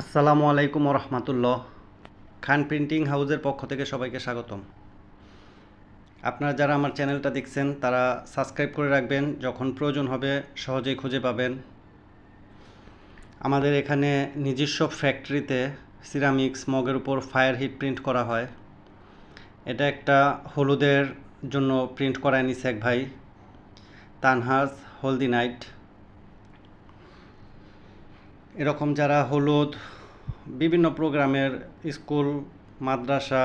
আসসালামু আলাইকুম রহমতুল্লাহ খান প্রিন্টিং হাউসের পক্ষ থেকে সবাইকে স্বাগতম। আপনারা যারা আমার চ্যানেলটা দেখছেন, তারা সাবস্ক্রাইব করে রাখবেন। যখন প্রয়োজন হবে, সহজেই খুঁজে পাবেন। আমাদের এখানে নিজস্ব ফ্যাক্টরিতে সিরামিক্স, মগের উপর ফায়ার হিট প্রিন্ট করা হয়। এটা একটা হলুদের জন্য প্রিন্ট করায় এক ভাই, তানহাজ হলদি নাইট এরকম যারা হলুদ, বিভিন্ন প্রোগ্রামের স্কুল, মাদ্রাসা,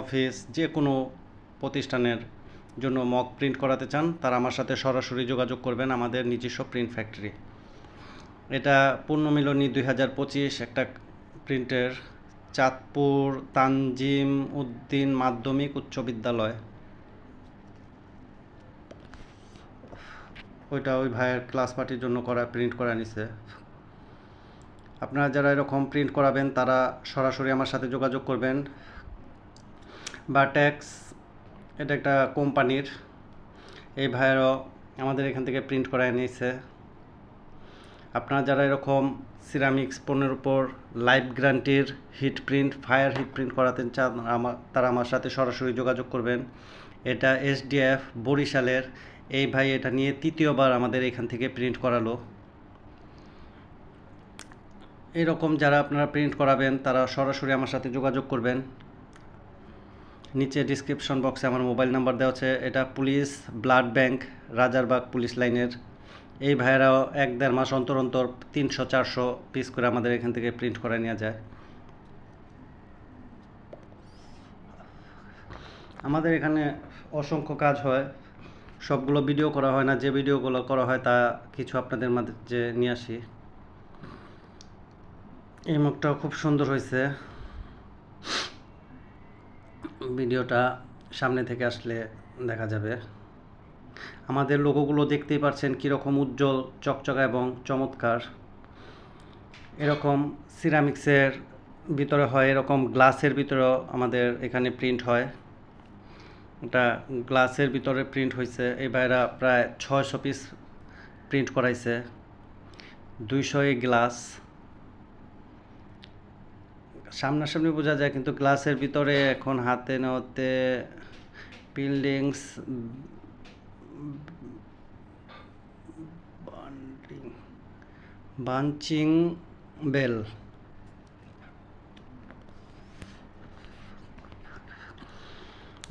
অফিস যে কোনো প্রতিষ্ঠানের জন্য মক প্রিন্ট করাতে চান, তারা আমার সাথে সরাসরি যোগাযোগ করবেন আমাদের নিজস্ব প্রিন্ট ফ্যাক্টরি এটা পূর্ণমিলনী দুই হাজার পঁচিশ, একটা প্রিন্টের চাঁদপুর, তানজিম উদ্দিন মাধ্যমিক উচ্চ বিদ্যালয়। ওইটা ওই ভাইয়ের ক্লাস পার্টির জন্য করা প্রিন্ট করা নিছে। আপনারা যারা এরকম প্রিন্ট করাবেন, তারা সরাসরি আমার সাথে যোগাযোগ করবেন। বা ট্যাক্স এটা একটা কোম্পানির। এই ভাইয়েরও আমাদের এখান থেকে প্রিন্ট করায় নিয়েছে। আপনারা যারা এরকম সিরামিক্স পণ্যের উপর live গ্যারান্টির heat print fire heat print করাতে চান আমার তারা আমার সাথে সরাসরি যোগাযোগ করবেন। এটা এসডিএফ বরিশালের। এই ভাই এটা নিয়ে তৃতীয়বার আমাদের এখান থেকে প্রিন্ট করালো। এরকম যারা আপনারা প্রিন্ট করাবেন, তারা সরাসরি আমার সাথে যোগাযোগ করবেন। নিচে ডিসক্রিপশন বক্সে আমার মোবাইল নাম্বার দেওয়া আছে। এটা police blood bank Rajarbagh police লাইনের। এই ভাইয়েরাও এক দেড় মাস অন্তর অন্তর তিনশো, চারশো পিস করে আমাদের এখান থেকে প্রিন্ট করে নেওয়া যায়। আমাদের এখানে অসংখ্য কাজ হয়। সবগুলো ভিডিও করা হয় না। যে ভিডিওগুলো করা হয়, তা কিছু আপনাদের মাঝে নিয়ে আসি। এই মুখটাও খুব সুন্দর হয়েছে। ভিডিওটা সামনে থেকে আসলে দেখা যাবে। আমাদের লোগোগুলো দেখতেই পারছেন কীরকম উজ্জ্বল, চকচকা এবং চমৎকার। এরকম সিরামিক্সের ভিতরে হয়, এরকম গ্লাসের ভিতরেও আমাদের এখানে প্রিন্ট হয়। এটা গ্লাসের ভিতরে প্রিন্ট হয়েছে। এই বাইরা প্রায় ছয়শো পিস প্রিন্ট করাইছে। দুইশো গ্লাস। সামনাসামনি বোঝা যায়, কিন্তু গ্লাসের ভিতরে এখন হাতে নেওয়াতে বিল্ডিংস বাঞ্চিং বেল।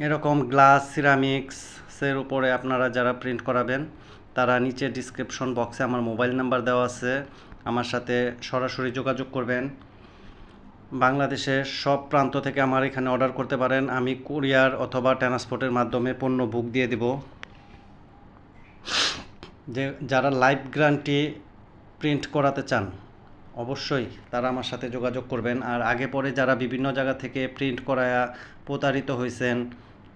এরকম গ্লাস সিরামিক্সের উপরে আপনারা যারা প্রিন্ট করাবেন, তারা নিচে ডিসক্রিপশন বক্সে আমার মোবাইল নাম্বার দেওয়া আছে। আমার সাথে সরাসরি যোগাযোগ করবেন। বাংলাদেশের সব প্রান্ত থেকে আমার এখানে অর্ডার করতে পারেন। আমি কুরিয়ার অথবা ট্রান্সপোর্টের মাধ্যমে পণ্য বুক দিয়ে দিব। যে যারা লাইভ গ্যারান্টি প্রিন্ট করাতে চান, অবশ্যই তারা আমার সাথে যোগাযোগ করবেন। আর আগে পরে যারা বিভিন্ন জায়গা থেকে প্রিন্ট করায়া প্রতারিত হয়েছেন,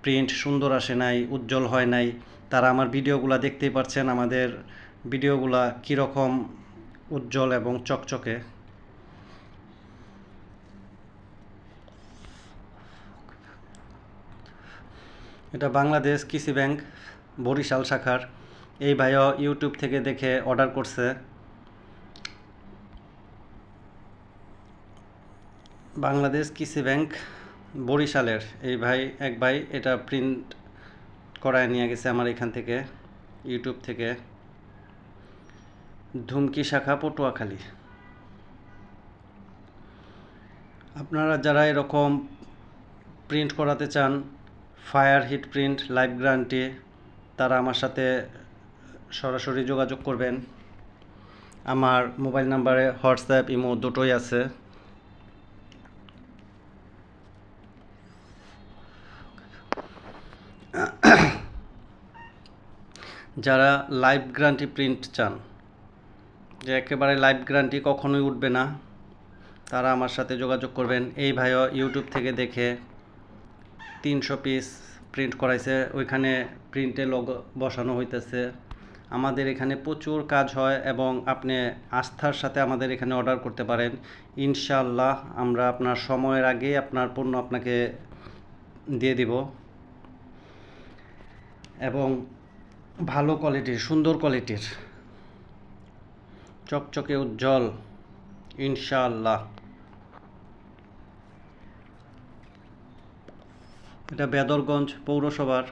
প্রিন্ট সুন্দর আসে নাই, উজ্জ্বল হয় নাই, তারা আমার ভিডিওগুলো দেখতেই পাচ্ছেন আমাদের ভিডিওগুলা কীরকম উজ্জ্বল এবং চকচকে। এটা বাংলাদেশ কৃষি ব্যাংক, বরিশাল শাখার। এই ভাইও ইউটিউব থেকে দেখে অর্ডার করছে। বাংলাদেশ কৃষি ব্যাংক, বরিশালের। এই ভাই, এক ভাই এটা প্রিন্ট করায় নিয়ে গেছে আমার এখান থেকে, ইউটিউব থেকে। ধুমকি শাখা, পটুয়াখালী। আপনারা যারা এরকম প্রিন্ট করাতে চান fire heat print live guarantee, তারা আমার সাথে সরাসরি যোগাযোগ করবেন। আমার মোবাইল নাম্বারে হোয়াটসঅ্যাপ, ইমো দুটোই আছে। যারা লাইভ গ্রান্টি প্রিন্ট চান, যে একেবারে লাইভ গ্রান্টি কখনোই উঠবে না, তারা আমার সাথে যোগাযোগ করবেন। এই ভাইও ইউটিউব থেকে দেখে তিনশো পিস প্রিন্ট করাইছে। ওইখানে প্রিন্টে লগ বসানো হইতেছে। আমাদের এখানে প্রচুর কাজ হয় এবং আপনি আস্থার সাথে আমাদের এখানে অর্ডার করতে পারেন। ইনশাল্লাহ আমরা আপনার সময়ের আগেই আপনার পণ্য আপনাকে দিয়ে দিব। এবং ভালো কোয়ালিটির সুন্দর কোয়ালিটির চকচকে উজ্জ্বল। ইনশাআল্লাহ। এটা বেদরগঞ্জ পৌরসভার।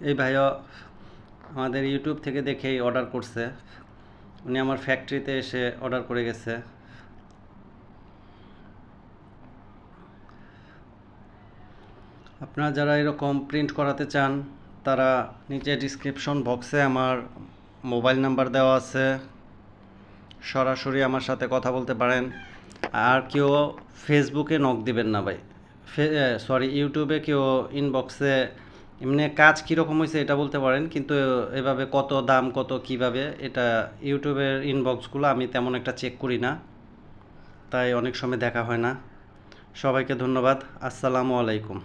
এই ভাইয়া আমাদের ইউটিউব থেকে দেখেই অর্ডার করছে। উনি আমার ফ্যাক্টরিতে এসে অর্ডার করে গেছে। আপনারা যারা এরকম প্রিন্ট করাতে চান, তারা নিচে ডিসক্রিপশন বক্সে আমার মোবাইল নাম্বার দেওয়া আছে। সরাসরি আমার সাথে কথা বলতে পারেন। আর কেউ ফেসবুকে নক দিবেন না ভাই। সরি ইউটিউবে কেউ ইনবক্সে এমনি কাজ কীরকম হয়েছে এটা বলতে পারেন, কিন্তু এভাবে কত দাম, কত কীভাবে, এটা ইউটিউবের ইনবক্সগুলো আমি তেমন একটা চেক করি না। তাই অনেক সময় দেখা হয় না। সবাইকে ধন্যবাদ। আসসালামু আলাইকুম।